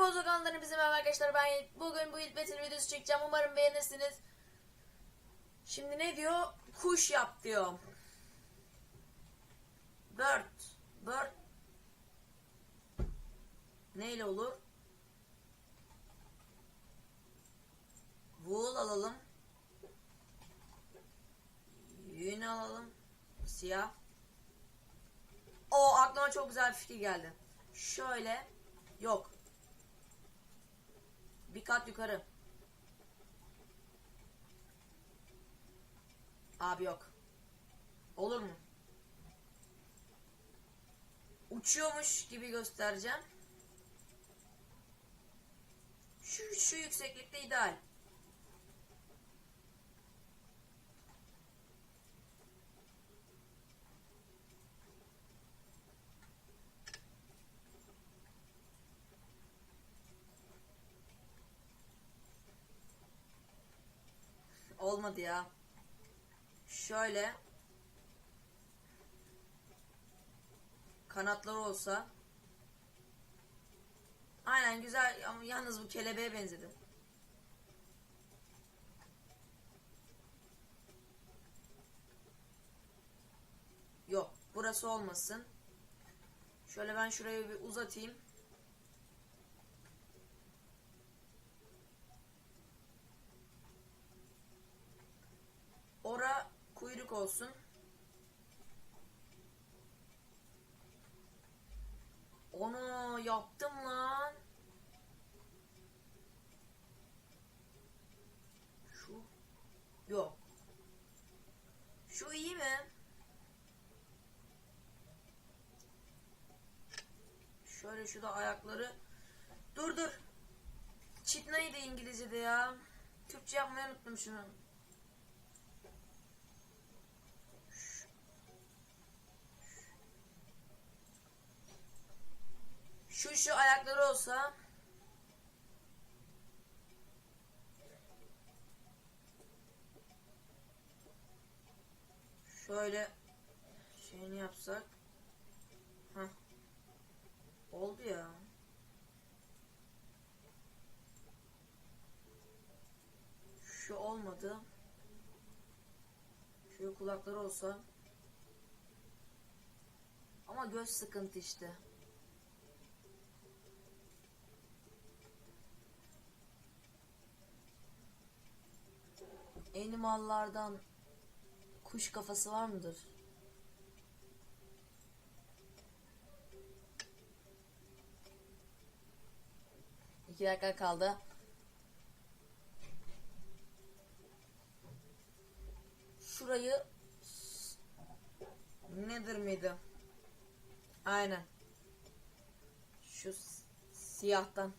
Bozo kanallarına bizim merhaba arkadaşlar ben. Bugün bu Yiğit videosu çekeceğim. Umarım beğenirsiniz. Şimdi ne diyor? Kuş yap diyor. Bird. Bird. Neyle olur? Wool alalım. Yün alalım. Siyah. O aklıma çok güzel bir fikir geldi. Şöyle. Yok. Bir kat yukarı. Abi yok. Olur mu? Uçuyormuş gibi göstereceğim. Şu, şu yükseklikte ideal. Olmadı ya. Şöyle. Kanatları olsa. Aynen güzel ama yalnız bu kelebeğe benzedi. Yok burası olmasın. Şöyle ben şurayı bir uzatayım. Kuyruk olsun. Onu yaptım lan. Şu yok. Şu iyi mi? Şöyle şu da ayakları. Dur dur. Çit neydi İngilizce'de ya? Türkçe yapmayı unuttum şunu. Şu şu ayakları olsa. Şöyle şeyini yapsak. Heh. oldu ya. Şu olmadı. Şu kulakları olsa. Ama göz sıkıntı işte Animallardan kuş kafası var mıdır? İki dakika kaldı. Şurayı nedir miydi? Aynen. Şu siyahtan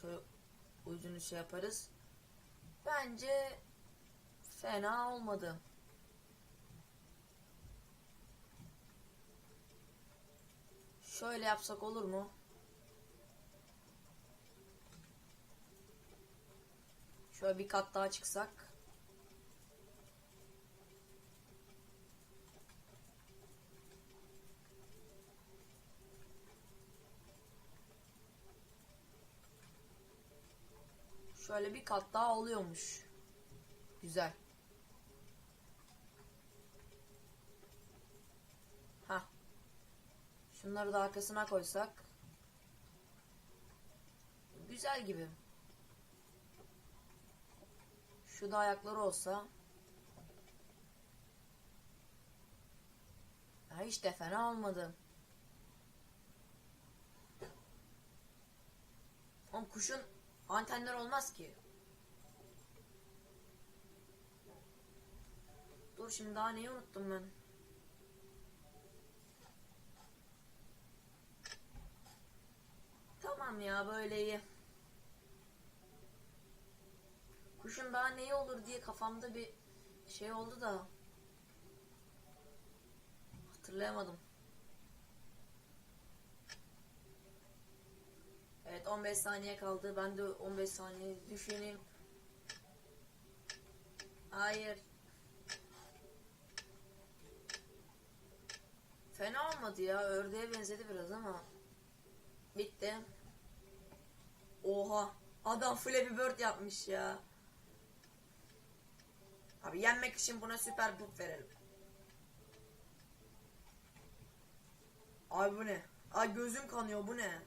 şöyle ucunu şey yaparız. Bence fena olmadı. Şöyle yapsak olur mu? Şöyle bir kat daha çıksak. Şöyle bir kat daha oluyormuş. Güzel. Şunları da arkasına koysak. Güzel gibi. Şu da ayakları olsa. Ya hiç de fena olmadı. Oğlum kuşun antenler olmaz ki. Dur şimdi daha neyi unuttum ben. Tamam ya böyle iyi. Kuşun daha neyi olur diye kafamda bir şey oldu da. Hatırlayamadım. Evet 15 saniye kaldı. Ben de 15 saniye düşüneyim. Hayır. Fena olmadı ya. Ördeğe benzedi biraz ama. Bitti. Oha. Adam Flappy Bird yapmış ya. Abi yenmek için buna süper buff verelim. Ay bu ne? Ay gözüm kanıyor bu ne?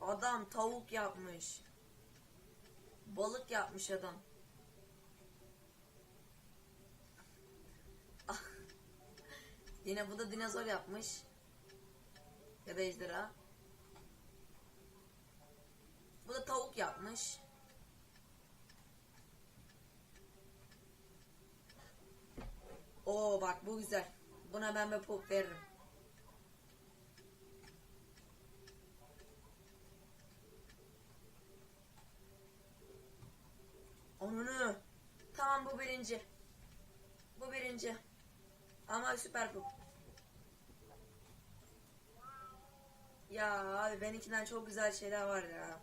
Adam tavuk yapmış. Balık yapmış adam. Ah. Yine bu da dinozor yapmış. Ya da ejderha. Bu da tavuk yapmış. Oo bak bu güzel. Buna ben bir pop veririm. Onunu. Tamam bu birinci. Bu birinci. Ama süper pop. Ya abi benimkinden çok güzel şeyler var ya.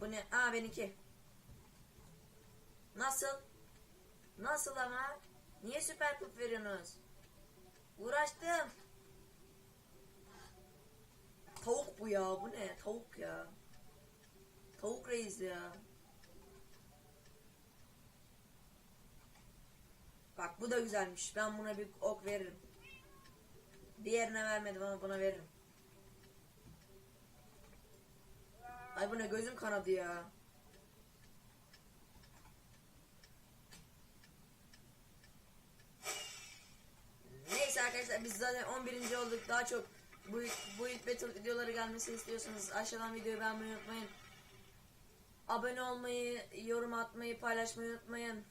Bu ne? Aa benimki. Nasıl? Nasıl ama? Niye süper pup veriyorsunuz? Uğraştım. Tavuk bu ya. Bu ne? Tavuk ya. Tavuk reis ya. Bak bu da güzelmiş. Ben buna bir ok veririm. Diğerine vermedim ama buna veririm. Ay bu ne gözüm kanadı ya. Neyse arkadaşlar biz zaten 11. olduk. Daha çok bu bu ilk battle videoları gelmesini istiyorsanız aşağıdan videoyu beğenmeyi unutmayın. Abone olmayı, yorum atmayı, paylaşmayı unutmayın.